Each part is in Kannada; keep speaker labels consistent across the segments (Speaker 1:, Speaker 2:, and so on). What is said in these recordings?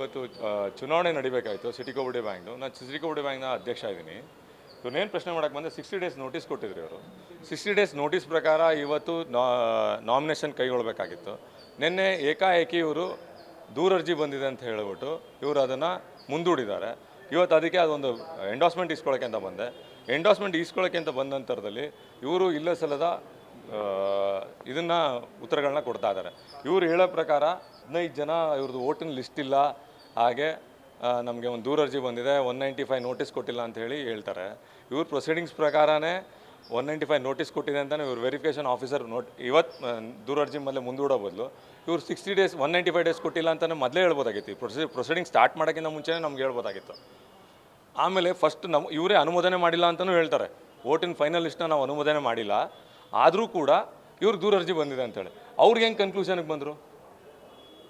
Speaker 1: ಇವತ್ತು ಚುನಾವಣೆ ನಡಿಬೇಕಾಯಿತು ಸಿಟಿ ಕೋಬಡಿ ಬ್ಯಾಂಕ್ದು. ನಾನು ಸಿಟಿ ಕೋಬಡಿ ಬ್ಯಾಂಕ್ನ ಅಧ್ಯಕ್ಷ ಇದ್ದೀನಿ ಇವನ್ನೇನು ಪ್ರಶ್ನೆ ಮಾಡೋಕ್ಕೆ ಬಂದರೆ ಸಿಕ್ಸ್ಟಿ ಡೇಸ್ ನೋಟಿಸ್ ಕೊಟ್ಟಿದ್ರು ಇವರು. ಸಿಕ್ಸ್ಟಿ ಡೇಸ್ ನೋಟಿಸ್ ಪ್ರಕಾರ ಇವತ್ತು ನಾಮಿನೇಷನ್ ಕೈಗೊಳ್ಳಬೇಕಾಗಿತ್ತು ನಿನ್ನೆ ಏಕಾಏಕಿ ಇವರು ದೂರರ್ಜಿ ಬಂದಿದೆ ಅಂತ ಹೇಳಿಬಿಟ್ಟು ಇವರು ಅದನ್ನು ಮುಂದೂಡಿದ್ದಾರೆ. ಇವತ್ತು ಅದಕ್ಕೆ ಅದೊಂದು ಎಂಡೋಸ್ಮೆಂಟ್ ಇಸ್ಕೊಳ್ಳೋಕೆ ಅಂತ ಬಂದೆ. ಎಂಡೋಸ್ಮೆಂಟ್ ಇಸ್ಕೊಳ್ಳೋಕೆ ಅಂತ ಬಂದ ನಂತರದಲ್ಲಿ ಇವರು ಇಲ್ಲ ಸಲದ ಇದನ್ನು ಉತ್ತರಗಳನ್ನ ಕೊಡ್ತಾ ಇದ್ದಾರೆ. ಇವರು ಹೇಳೋ ಪ್ರಕಾರ ಹದಿನೈದು ಜನ ಇವ್ರದ್ದು ಓಟಿನ ಲಿಸ್ಟ್ ಇಲ್ಲ ಹಾಗೆ ನಮಗೆ ಒಂದು ದೂರರ್ಜಿ ಬಂದಿದೆ ಒನ್ ನೈಂಟಿ ಫೈವ್ ನೋಟಿಸ್ ಕೊಟ್ಟಿಲ್ಲ ಅಂತ ಹೇಳಿ ಹೇಳ್ತಾರೆ. ಇವ್ರ ಪ್ರೊಸೀಡಿಂಗ್ಸ್ ಪ್ರಕಾರನೇ ಒನ್ ನೈಂಟಿ ಫೈವ್ ನೋಟಿಸ್ ಕೊಟ್ಟಿದೆ ಅಂತಲೇ ಇವ್ರು ವೆರಿಫಿಕೇಷನ್ ಆಫೀಸರ್ ನೋಟ್ ಇವತ್ತು ದೂರ ಅರ್ಜಿ ಮೇಲೆ ಮುಂದೂಡೋ ಬದಲು, ಇವ್ರು sixty days one ninety five days ಕೊಟ್ಟಿಲ್ಲ ಅಂತಲೇ ಮೊದಲೇ ಹೇಳ್ಬೋದಾಗಿತ್ತು. ಈ ಪ್ರೊಸೀ ಪ್ರೊಸೀಡಿಂಗ್ ಸ್ಟಾರ್ಟ್ ಮಾಡೋಕ್ಕಿಂತ ಮುಂಚೆನೇ ನಮ್ಗೆ ಹೇಳ್ಬೋದಾಗಿತ್ತು. ಆಮೇಲೆ ಫಸ್ಟ್ ನಮ್ಮ ಇವರೇ ಅನುಮೋದನೆ ಮಾಡಿಲ್ಲ ಅಂತಲೂ ಹೇಳ್ತಾರೆ. ಓಟಿನ ಫೈನಲ್ ಲಿಸ್ಟ್ನ ನಾವು ಅನುಮೋದನೆ ಮಾಡಿಲ್ಲ. ಆದರೂ ಕೂಡ ಇವ್ರಿಗೆ ದೂರ ಅರ್ಜಿ ಬಂದಿದೆ ಅಂತೇಳಿ ಅವ್ರಿಗೆ ಹೆಂಗೆ ಕನ್ಕ್ಲೂಷನ್ಗೆ ಬಂದರು?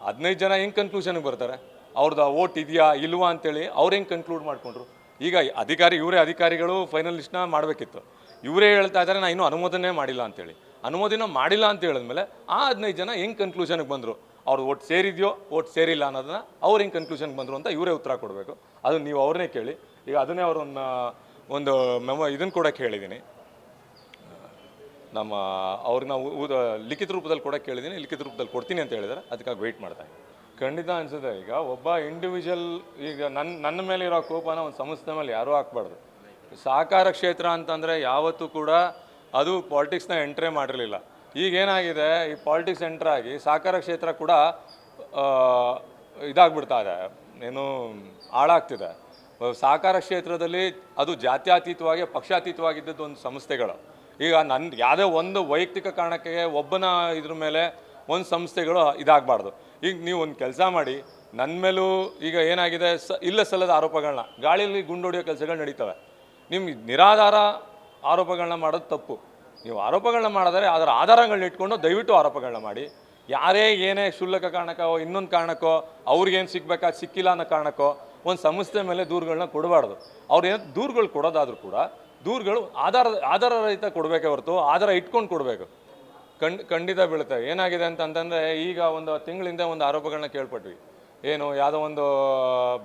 Speaker 1: ಹದಿನೈದು ಜನ ಹೆಂಗೆ ಕನ್ಕ್ಲೂಷನ್ಗೆ ಬರ್ತಾರೆ? ಅವ್ರದ್ದು ಓಟ್ ಇದೆಯಾ, ಇಲ್ವಾ ಅಂತೇಳಿ ಅವ್ರು ಹೆಂಗೆ ಕನ್ಕ್ಲೂಡ್ ಮಾಡಿಕೊಂಡ್ರು? ಈಗ ಅಧಿಕಾರಿ, ಇವರೇ ಅಧಿಕಾರಿಗಳು ಫೈನಲ್ ಲಿಸ್ಟ್ನ ಮಾಡಬೇಕಿತ್ತು. ಇವರೇ ಹೇಳ್ತಾ ಇದ್ದಾರೆ ನಾನು ಇನ್ನೂ ಅನುಮೋದನೆ ಮಾಡಿಲ್ಲ ಅಂತೇಳಿ. ಅನುಮೋದನೆ ಮಾಡಿಲ್ಲ ಅಂತ ಹೇಳಿದ್ಮೇಲೆ ಆ ಹದಿನೈದು ಜನ ಹೆಂಗೆ ಕನ್ಕ್ಲೂಷನ್ಗೆ ಬಂದರು? ಅವ್ರು ಓಟ್ ಸೇರಿದೆಯೋ ಓಟ್ ಸೇರಿಲ್ಲ ಅನ್ನೋದನ್ನ ಅವ್ರು ಹೆಂಗೆ ಕನ್ಕ್ಲೂಷನ್ಗೆ ಬಂದರು ಅಂತ ಇವರೇ ಉತ್ತರ ಕೊಡಬೇಕು. ಅದು ನೀವು ಅವ್ರನ್ನೇ ಕೇಳಿ. ಈಗ ಅದನ್ನೇ ಅವ್ರನ್ನ ಒಂದು ಮೆಮೊ ಇದನ್ನು ಕೂಡ ಕೇಳಿದ್ದೀನಿ ನಮ್ಮ ಅವ್ರನ್ನ ಲಿಖಿತ ರೂಪದಲ್ಲಿ ಕೂಡ ಕೇಳಿದ್ದೀನಿ ಲಿಖಿತ ರೂಪದಲ್ಲಿ ಕೊಡ್ತೀನಿ ಅಂತ ಹೇಳಿದ್ದಾರೆ ಅದಕ್ಕಾಗಿ ವೆಯ್ಟ್ ಮಾಡ್ತಾ ಇದ್ದೀನಿ. ಖಂಡಿತ ಅನ್ಸುತ್ತೆ. ಈಗ ಒಬ್ಬ ಇಂಡಿವಿಜುವಲ್ ಈಗ ನನ್ನ ನನ್ನ ಮೇಲೆ ಇರೋ ಕೋಪನ ಒಂದು ಸಂಸ್ಥೆ ಮೇಲೆ ಯಾರೂ ಹಾಕ್ಬಾರ್ದು. ಸಹಕಾರ ಕ್ಷೇತ್ರ ಅಂತಂದರೆ ಯಾವತ್ತೂ ಕೂಡ ಅದು ಪಾಲಿಟಿಕ್ಸ್ನ ಎಂಟ್ರೇ ಮಾಡಿರಲಿಲ್ಲ. ಈಗ ಏನಾಗಿದೆ, ಈ ಪಾಲಿಟಿಕ್ಸ್ ಎಂಟ್ರ್ ಆಗಿ ಸಹಕಾರ ಕ್ಷೇತ್ರ ಕೂಡ ಇದಾಗ್ಬಿಡ್ತಾ ಇದೆ. ಏನು ಹಾಳಾಗ್ತಿದೆ. ಸಹಕಾರ ಕ್ಷೇತ್ರದಲ್ಲಿ ಅದು ಜಾತ್ಯತೀತವಾಗಿ ಪಕ್ಷಾತೀತವಾಗಿದ್ದದ್ದು ಒಂದು ಸಂಸ್ಥೆಗಳು ಈಗ ನನ್ನ ಯಾವುದೇ ಒಂದು ವೈಯಕ್ತಿಕ ಕಾರಣಕ್ಕೆ ಒಬ್ಬನ ಇದ್ರ ಮೇಲೆ ಒಂದು ಸಂಸ್ಥೆಗಳು ಇದಾಗಬಾರ್ದು. ಈಗ ನೀವು ಒಂದು ಕೆಲಸ ಮಾಡಿ ನನ್ನ ಮೇಲೂ ಈಗ ಏನಾಗಿದೆ, ಸ, ಇಲ್ಲ ಸಲ್ಲದ ಆರೋಪಗಳನ್ನ ಗಾಳಿಯಲ್ಲಿ ಗುಂಡೊಡೆಯೋ ಕೆಲಸಗಳು ನಡೀತವೆ. ನಿಮ್ಮ ನಿರಾಧಾರ ಆರೋಪಗಳನ್ನ ಮಾಡೋದು ತಪ್ಪು. ನೀವು ಆರೋಪಗಳನ್ನ ಮಾಡಿದರೆ ಅದರ ಆಧಾರಗಳನ್ನ ಇಟ್ಕೊಂಡು ದಯವಿಟ್ಟು ಆರೋಪಗಳನ್ನ ಮಾಡಿ. ಯಾರೇ ಏನೇ ಕ್ಷುಲ್ಲಕ ಕಾರಣಕ್ಕೋ, ಇನ್ನೊಂದು ಕಾರಣಕ್ಕೋ, ಅವ್ರಿಗೇನು ಸಿಗ್ಬೇಕಾ, ಸಿಕ್ಕಿಲ್ಲ ಅನ್ನೋ ಕಾರಣಕ್ಕೋ, ಒಂದು ಸಂಸ್ಥೆ ಮೇಲೆ ದೂರುಗಳನ್ನ ಕೊಡಬಾರ್ದು. ಅವ್ರು ಏನು ದೂರುಗಳು ಕೊಡೋದಾದ್ರೂ ಕೂಡ, ದೂರುಗಳು ಆಧಾರ ಆಧಾರ ರಹಿತ ಕೊಡಬೇಕೇ ಹೊರತು, ಆಧಾರ ಇಟ್ಕೊಂಡು ಕೊಡಬೇಕು. ಖಂಡ್, ಖಂಡಿತ ಬೀಳುತ್ತೆ ಏನಾಗಿದೆ ಅಂತ ಅಂತಂದರೆ ಈಗ ಒಂದು ತಿಂಗಳಿಂದ ಒಂದು ಆರೋಪಗಳನ್ನ ಕೇಳ್ಪಟ್ವಿ. ಏನು, ಯಾವುದೋ ಒಂದು,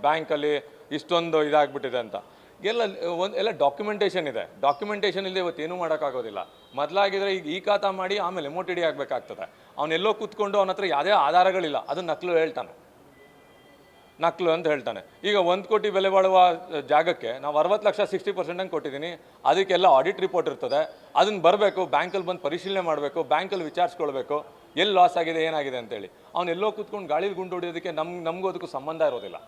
Speaker 1: ಬ್ಯಾಂಕಲ್ಲಿ ಇಷ್ಟೊಂದು ಇದಾಗ್ಬಿಟ್ಟಿದೆ ಅಂತ. ಎಲ್ಲ, ಒಂದು, ಎಲ್ಲ ಡಾಕ್ಯುಮೆಂಟೇಷನ್ ಇದೆ. ಡಾಕ್ಯುಮೆಂಟೇಷನ್ ಇಲ್ಲದೆ ಇವತ್ತು ಏನೂ ಮಾಡೋಕ್ಕಾಗೋದಿಲ್ಲ. ಮೊದಲಾಗಿದ್ರೆ ಈಗ ಈ ಖಾತಾ ಮಾಡಿ ಆಮೇಲೆ ಎಮೋಟಿಡಿ ಆಗಬೇಕಾಗ್ತದೆ. ಅವನೆಲ್ಲೋ ಕೂತ್ಕೊಂಡು ಅವನ ಹತ್ರ ಯಾವುದೇ ಆಧಾರಗಳಿಲ್ಲ. ಅದು ನಕಲು ಹೇಳ್ತಾನೆ. ನಕಲು ಅಂತ ಹೇಳ್ತಾನೆ. ಈಗ ಒಂದು ಕೋಟಿ ಬೆಲೆ ಬಾಳುವ ಜಾಗಕ್ಕೆ ನಾವು ಅರವತ್ತು ಲಕ್ಷ ಸಿಕ್ಸ್ಟಿ ಪರ್ಸೆಂಟ್ ಹಂಗೆ ಕೊಟ್ಟಿದ್ದೀನಿ ಅದಕ್ಕೆಲ್ಲ ಆಡಿಟ್ ರಿಪೋರ್ಟ್ ಇರ್ತದೆ. ಅದನ್ನ ಬರಬೇಕು, ಬ್ಯಾಂಕಲ್ಲಿ ಬಂದು ಪರಿಶೀಲನೆ ಮಾಡಬೇಕು, ಬ್ಯಾಂಕಲ್ಲಿ ವಿಚಾರಿಸ್ಕೊಳ್ಬೇಕು. ಎಲ್ಲಿ ಲಾಸ್ ಆಗಿದೆ, ಏನಾಗಿದೆ ಅಂತೇಳಿ. ಅವ್ನು ಎಲ್ಲೋ ಕೂತ್ಕೊಂಡು ಗಾಳಿಲಿ ಗುಂಡು ಹೊಡಿಯೋದಕ್ಕೆ ನಮ್ಗೆ ನಮಗೂ ಅದಕ್ಕೂ ಸಂಬಂಧ ಇರೋದಿಲ್ಲ.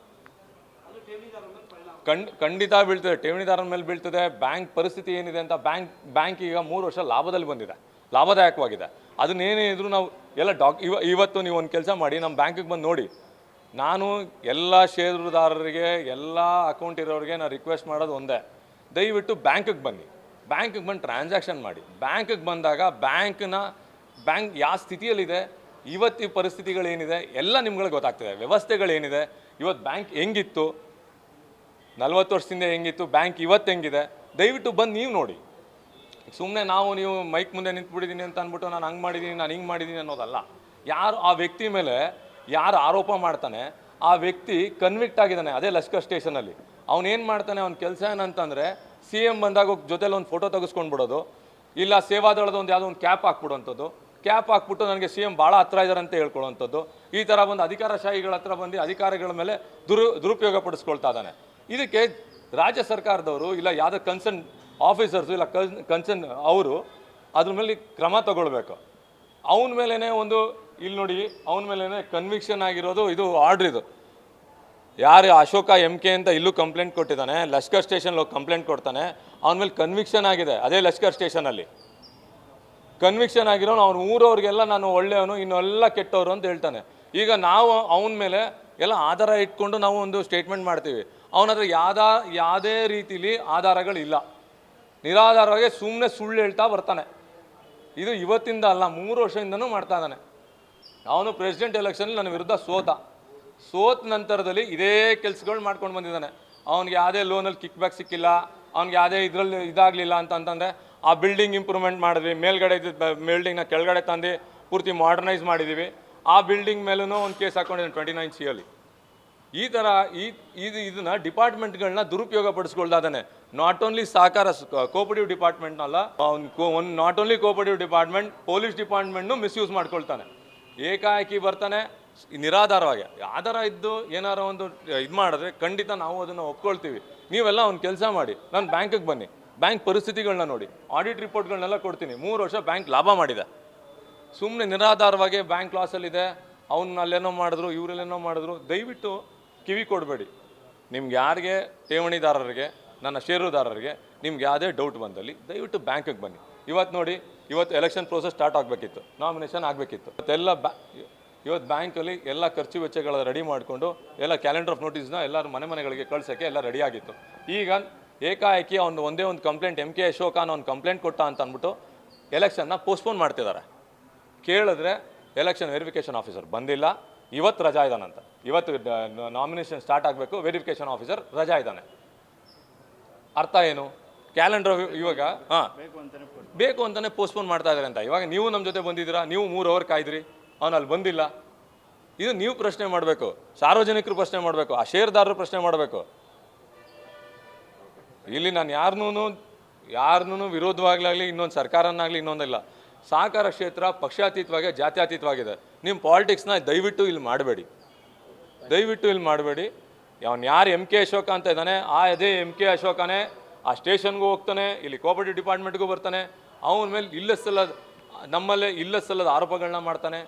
Speaker 1: ಖಂಡ್, ಖಂಡಿತ ಬೀಳ್ತದೆ. ಠೇವಣಿದಾರನ ಮೇಲೆ ಬೀಳ್ತದೆ. ಬ್ಯಾಂಕ್ ಪರಿಸ್ಥಿತಿ ಏನಿದೆ ಅಂತ ಬ್ಯಾಂಕ್ ಬ್ಯಾಂಕ್ ಈಗ ಮೂರು ವರ್ಷ ಲಾಭದಲ್ಲಿ ಬಂದಿದೆ. ಲಾಭದಾಯಕವಾಗಿದೆ. ಅದನ್ನೇನೇ ಇದ್ರೂ ನಾವು ಎಲ್ಲ ಡಾಕ್, ಇವ, ಇವತ್ತು ನೀವು ಒಂದು ಕೆಲಸ ಮಾಡಿ ನಮ್ಮ ಬ್ಯಾಂಕಿಗೆ ಬಂದು ನೋಡಿ. ನಾನು ಎಲ್ಲ ಷೇರುದಾರರಿಗೆ, ಎಲ್ಲ ಅಕೌಂಟ್ ಇರೋರಿಗೆ ನಾನು ರಿಕ್ವೆಸ್ಟ್ ಮಾಡೋದು ಒಂದೇ. ದಯವಿಟ್ಟು ಬ್ಯಾಂಕಿಗೆ ಬನ್ನಿ. ಬ್ಯಾಂಕಿಗೆ ಬಂದು ಟ್ರಾನ್ಸಾಕ್ಷನ್ ಮಾಡಿ. ಬ್ಯಾಂಕಿಗೆ ಬಂದಾಗ ಬ್ಯಾಂಕ್ನ, ಬ್ಯಾಂಕ್ ಯಾವ ಸ್ಥಿತಿಯಲ್ಲಿದೆ ಇವತ್ತಿನ ಪರಿಸ್ಥಿತಿಗಳೇನಿದೆ, ಎಲ್ಲ ನಿಮ್ಗಳಿಗೆ ಗೊತ್ತಾಗ್ತದೆ. ವ್ಯವಸ್ಥೆಗಳೇನಿದೆ, ಇವತ್ತು ಬ್ಯಾಂಕ್ ಹೆಂಗಿತ್ತು, ನಲ್ವತ್ತು ವರ್ಷದಿಂದ ಹೆಂಗಿತ್ತು, ಬ್ಯಾಂಕ್ ಇವತ್ತು ಹೆಂಗಿದೆ, ದಯವಿಟ್ಟು ಬಂದು ನೀವು ನೋಡಿ. ಸುಮ್ಮನೆ ನಾವು, ನೀವು ಮೈಕ್ ಮುಂದೆ ನಿಂತ್ಬಿಟ್ಟಿದ್ದೀನಿ ಅಂತ ಅಂದ್ಬಿಟ್ಟು ನಾನು ಹಂಗೆ ಮಾಡಿದ್ದೀನಿ ನಾನು ಹಿಂಗೆ ಮಾಡಿದ್ದೀನಿ ಅನ್ನೋದಲ್ಲ. ಯಾರು ಆ ವ್ಯಕ್ತಿ ಮೇಲೆ ಯಾರು ಆರೋಪ ಮಾಡ್ತಾನೆ, ಆ ವ್ಯಕ್ತಿ ಕನ್ವಿಕ್ಟ್ ಆಗಿದ್ದಾನೆ, ಅದೇ ಲಷ್ಕರ್ ಸ್ಟೇಷನಲ್ಲಿ ಅವನೇನು ಮಾಡ್ತಾನೆ, ಅವ್ನ ಕೆಲಸ ಏನಂತಂದರೆ ಸಿ ಎಂ ಬಂದಾಗ ಜೊತೆಲಿ ಒಂದು ಫೋಟೋ ತೆಗೆಸ್ಕೊಂಡ್ಬಿಡೋದು. ಇಲ್ಲ, ಸೇವಾದಳದ ಒಂದು ಯಾವುದೋ ಒಂದು ಕ್ಯಾಪ್ ಹಾಕ್ಬಿಡೋಂಥದ್ದು. ಕ್ಯಾಪ್ ಹಾಕ್ಬಿಟ್ಟು ನನಗೆ ಸಿ ಎಂ ಭಾಳ ಹತ್ರ ಇದ್ದಾರೆ ಅಂತ ಹೇಳ್ಕೊಳ್ಳೋವಂಥದ್ದು ಈ ಥರ ಬಂದು ಅಧಿಕಾರಶಾಹಿಗಳ ಹತ್ರ ಬಂದು ಅಧಿಕಾರಿಗಳ ಮೇಲೆ ದುರು, ದುರುಪಯೋಗ ಪಡಿಸ್ಕೊಳ್ತಾ ಇದ್ದಾನೆ. ಇದಕ್ಕೆ ರಾಜ್ಯ ಸರ್ಕಾರದವರು, ಇಲ್ಲ ಯಾವುದೋ ಕನ್ಸರ್ನ್ ಆಫೀಸರ್ಸು ಇಲ್ಲ ಕನ್ ಕನ್ಸರ್ನ್ ಅವರು, ಅದ್ರ ಮೇಲೆ ಕ್ರಮ ತಗೊಳ್ಬೇಕು. ಅವನ ಮೇಲೇ ಒಂದು ಇಲ್ಲಿ ನೋಡಿ, ಅವನ ಮೇಲೇ ಕನ್ವಿಕ್ಷನ್ ಆಗಿರೋದು ಇದು ಆರ್ಡ್ರ್ ಇದು. ಯಾರು ಅಶೋಕ ಎಂ ಕೆ ಅಂತ ಇಲ್ಲೂ ಕಂಪ್ಲೇಂಟ್ ಕೊಟ್ಟಿದ್ದಾನೆ, ಲಷ್ಕರ್ ಸ್ಟೇಷನ್ ಹೋಗಿ ಕಂಪ್ಲೇಂಟ್ ಕೊಡ್ತಾನೆ, ಅವನ ಮೇಲೆ ಕನ್ವಿಕ್ಷನ್ ಆಗಿದೆ, ಅದೇ ಲಷ್ಕರ್ ಸ್ಟೇಷನಲ್ಲಿ ಕನ್ವಿಕ್ಷನ್ ಆಗಿರೋನು, ಅವ್ನ ಊರವ್ರಿಗೆಲ್ಲ ನಾನು ಒಳ್ಳೆಯವನು, ಇನ್ನೆಲ್ಲ ಕೆಟ್ಟವರು ಅಂತ ಹೇಳ್ತಾನೆ. ಈಗ ನಾವು ಅವನ ಮೇಲೆ ಎಲ್ಲ ಆಧಾರ ಇಟ್ಕೊಂಡು ನಾವು ಒಂದು ಸ್ಟೇಟ್ಮೆಂಟ್ ಮಾಡ್ತೀವಿ. ಅವನ ಹತ್ರ ಯಾವ್ದಾ ಯಾವುದೇ ರೀತಿಲಿ ಆಧಾರಗಳಿಲ್ಲ. ನಿರಾಧಾರವಾಗಿ ಸುಮ್ಮನೆ ಸುಳ್ಳು ಹೇಳ್ತಾ ಬರ್ತಾನೆ. ಇದು ಇವತ್ತಿಂದ ಅಲ್ಲ, ಮೂರು ವರ್ಷದಿಂದನೂ ಮಾಡ್ತಾ ಇದ್ದಾನೆ. ಅವನು ಪ್ರೆಸಿಡೆಂಟ್ ಎಲೆಕ್ಷನ್ ನನ್ನ ವಿರುದ್ಧ ಸೋತ. ಸೋತ ನಂತರದಲ್ಲಿ ಇದೇ ಕೆಲಸಗಳು ಮಾಡ್ಕೊಂಡು ಬಂದಿದ್ದಾನೆ. ಅವ್ನಿಗೆ ಯಾವುದೇ ಲೋನಲ್ಲಿ ಕಿಕ್ ಬ್ಯಾಕ್ ಸಿಕ್ಕಿಲ್ಲ, ಅವ್ನಿಗೆ ಯಾವುದೇ ಇದರಲ್ಲಿ ಇದಾಗಲಿಲ್ಲ ಅಂತ ಅಂತಂದರೆ ಆ ಬಿಲ್ಡಿಂಗ್ ಇಂಪ್ರೂವ್ಮೆಂಟ್ ಮಾಡಿದ್ವಿ. ಮೇಲ್ಗಡೆ ಬಿಲ್ಡಿಂಗ್ನ ಕೆಳಗಡೆ ತಂದು ಪೂರ್ತಿ ಮಾಡರ್ನೈಸ್ ಮಾಡಿದ್ದೀವಿ ಆ ಬಿಲ್ಡಿಂಗ್ ಮೇಲೂ ಒಂದು ಕೇಸ್ ಹಾಕ್ಕೊಂಡಿದ್ದೀನಿ ಟ್ವೆಂಟಿ ನೈನ್ ಸಿ ಅಲ್ಲಿ. ಈ ಥರ ಈ, ಇದು, ಇದನ್ನು ಡಿಪಾರ್ಟ್ಮೆಂಟ್ಗಳನ್ನ ದುರುಪಯೋಗ ಪಡಿಸ್ಕೊಳ್ದಾದಾನೆ. ನಾಟ್ ಓನ್ಲಿ ಸಹಕಾರ ಕೋಪರೇಟಿವ್ ಡಿಪಾರ್ಟ್ಮೆಂಟ್ನಲ್ಲ ಒಂದು not only cooperative department police ಡಿಪಾರ್ಟ್ಮೆಂಟ್ನು misuse ಮಾಡ್ಕೊಳ್ತಾನೆ. ಏಕಾಏಕಿ ಬರ್ತಾನೆ, ನಿರಾಧಾರವಾಗಿ. ಆಧಾರ ಇದ್ದು ಏನಾರ ಒಂದು ಇದು ಮಾಡಿದ್ರೆ ಖಂಡಿತ ನಾವು ಅದನ್ನು ಒಪ್ಕೊಳ್ತೀವಿ. ನೀವೆಲ್ಲ ಒಂದು ಕೆಲಸ ಮಾಡಿ, ನಾನು ಬ್ಯಾಂಕಿಗೆ ಬನ್ನಿ. ಬ್ಯಾಂಕ್ ಪರಿಸ್ಥಿತಿಗಳನ್ನ ನೋಡಿ. ಆಡಿಟ್ ರಿಪೋರ್ಟ್ಗಳನ್ನೆಲ್ಲ ಕೊಡ್ತೀನಿ. ಮೂರು ವರ್ಷ ಬ್ಯಾಂಕ್ ಲಾಭ ಮಾಡಿದೆ. ಸುಮ್ಮನೆ ನಿರಾಧಾರವಾಗಿ ಬ್ಯಾಂಕ್ ಲಾಸಲ್ಲಿದೆ ಅವ್ನ ಅಲ್ಲೇನೋ ಮಾಡಿದ್ರು, ಇವರಲ್ಲೇನೋ ಮಾಡಿದ್ರು. ದಯವಿಟ್ಟು ಕಿವಿ ಕೊಡಬೇಡಿ. ನಿಮ್ಗೆ ಯಾರಿಗೆ ಠೇವಣಿದಾರರಿಗೆ, ನನ್ನ ಷೇರುದಾರರಿಗೆ ನಿಮ್ಗೆ ಯಾವುದೇ ಡೌಟ್ ಬಂದಲ್ಲಿ ದಯವಿಟ್ಟು ಬ್ಯಾಂಕಿಗೆ ಬನ್ನಿ. ಇವತ್ತು ನೋಡಿ ಇವತ್ತು ಎಲೆಕ್ಷನ್ ಪ್ರೋಸೆಸ್ ಸ್ಟಾರ್ಟ್ ಆಗಬೇಕಿತ್ತು. ನಾಮಿನೇಷನ್ ಆಗಬೇಕಿತ್ತು. ಮತ್ತೆಲ್ಲ ಬ್ಯಾ ಇವತ್ತು ಬ್ಯಾಂಕಲ್ಲಿ ಎಲ್ಲ ಖರ್ಚು ವೆಚ್ಚಗಳ ರೆಡಿ ಮಾಡಿಕೊಂಡು, ಎಲ್ಲ ಕ್ಯಾಲೆಂಡರ್ ಆಫ್ ನೋಟಿಸ್ನ ಎಲ್ಲರ ಮನೆ ಮನೆಗಳಿಗೆ ಕಳ್ಸೋಕ್ಕೆ ಎಲ್ಲ ರೆಡಿ ಆಗಿತ್ತು. ಈಗ ಏಕಾಏಕಿ ಒಂದು ಒಂದೇ ಒಂದು ಕಂಪ್ಲೇಂಟ್ ಎಂ ಕೆ ಅಶೋಕ ಅನ್ನೋ ಒಂದು ಕಂಪ್ಲೇಂಟ್ ಕೊಟ್ಟ ಅಂತ ಅಂದ್ಬಿಟ್ಟು ಎಲೆಕ್ಷನ್ನ ಪೋಸ್ಟ್ಪೋನ್ ಮಾಡ್ತಿದ್ದಾರೆ ಕೇಳಿದ್ರೆ ಎಲೆಕ್ಷನ್ ವೆರಿಫಿಕೇಷನ್ ಆಫೀಸರ್ ಬಂದಿಲ್ಲ ಇವತ್ತು ರಜಾ ಇದ್ದಾನಂತ ಇವತ್ತು ನಾಮಿನೇಷನ್ ಸ್ಟಾರ್ಟ್ ಆಗಬೇಕು ವೆರಿಫಿಕೇಷನ್ ಆಫೀಸರ್ ರಜಾ ಇದ್ದಾನೆ ಅರ್ಥ ಏನು? ಕ್ಯಾಲೆಂಡರ್ ಇವಾಗ ಹಾಂ. ಬೇಕು ಅಂತಾನೆ ಪೋಸ್ಟ್ಪೋನ್ ಮಾಡ್ತಾ ಇದ್ದಾರೆ ಅಂತ. ಇವಾಗ ನೀವು ನಮ್ಮ ಜೊತೆ ಬಂದಿದ್ದೀರಾ? ನೀವು ಮೂರು ಅವರ್ ಕಾಯ್ದ್ರಿ. ಅವನು ಅಲ್ಲಿ ಬಂದಿಲ್ಲ. ಇದು ನೀವು ಪ್ರಶ್ನೆ ಮಾಡಬೇಕು. ಸಾರ್ವಜನಿಕರು ಪ್ರಶ್ನೆ ಮಾಡಬೇಕು. ಆ ಷೇರ್ದಾರರು ಪ್ರಶ್ನೆ ಮಾಡಬೇಕು. ಇಲ್ಲಿ ನಾನು ಯಾರನ್ನೂ ಯಾರನ್ನೂ ವಿರೋಧವಾಗ್ಲಾಗಲಿ ಇನ್ನೊಂದು ಸರ್ಕಾರನಾಗಲಿ ಇನ್ನೊಂದಿಲ್ಲ. ಸಹಕಾರ ಕ್ಷೇತ್ರ ಪಕ್ಷಾತೀತವಾಗಿ ಜಾತ್ಯತೀತವಾಗಿದೆ. ನಿಮ್ಮ ಪಾಲಿಟಿಕ್ಸ್ನ ದಯವಿಟ್ಟು ಇಲ್ಲಿ ಮಾಡಬೇಡಿ. ದಯವಿಟ್ಟು ಇಲ್ಲಿ ಮಾಡಬೇಡಿ. ಅವನು ಯಾರು ಎಂ ಕೆ ಅಶೋಕ ಅಂತ ಇದ್ದಾನೆ ಆ ಅದೇ ಎಂ ಕೆ ಅಶೋಕನೇ ಆ ಸ್ಟೇಷನ್ಗೂ ಹೋಗ್ತಾನೆ, ಇಲ್ಲಿ ಕೋಪರೇಟಿವ್ ಡಿಪಾರ್ಟ್ಮೆಂಟ್ಗೂ ಬರ್ತಾನೆ. ಅವನ ಮೇಲೆ ಇಲ್ಲ ಸಲ್ಲದ ನಮ್ಮಲ್ಲೇ ಇಲ್ಲ ಸಲ್ಲದ ಆರೋಪಗಳನ್ನ ಮಾಡ್ತಾನೆ.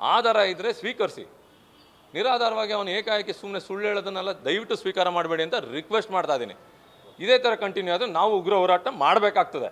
Speaker 1: ಆಧಾರ ಇದ್ದರೆ ಸ್ವೀಕರಿಸಿ. ನಿರಾಧಾರವಾಗಿ ಅವನು ಏಕಾಏಕಿ ಸುಮ್ಮನೆ ಸುಳ್ಳು ಹೇಳೋದನ್ನೆಲ್ಲ ದಯವಿಟ್ಟು ಸ್ವೀಕಾರ ಮಾಡಬೇಡಿ ಅಂತ ರಿಕ್ವೆಸ್ಟ್ ಮಾಡ್ತಾ ಇದ್ದೀನಿ. ಇದೇ ಥರ ಕಂಟಿನ್ಯೂ ಆದರೆ ನಾವು ಉಗ್ರ ಹೋರಾಟ ಮಾಡಬೇಕಾಗ್ತದೆ.